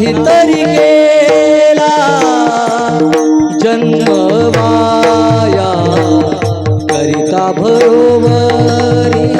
काहीतरी गेला जन्म वाया करिता भरोवरी.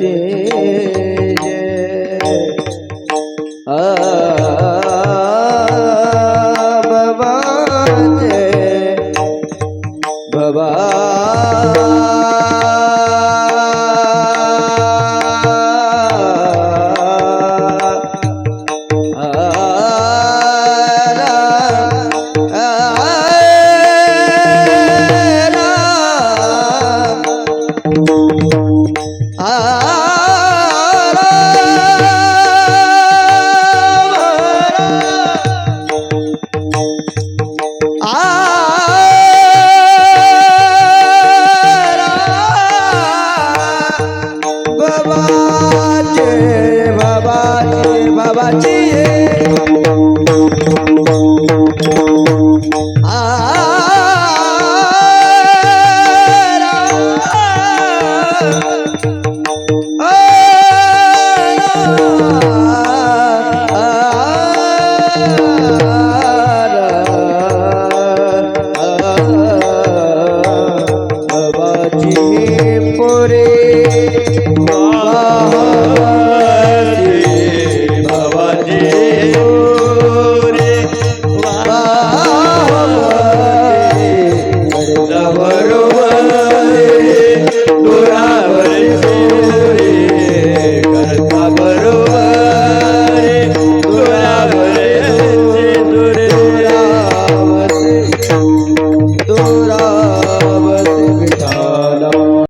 Yeah. Ah, ah, ah, saudade.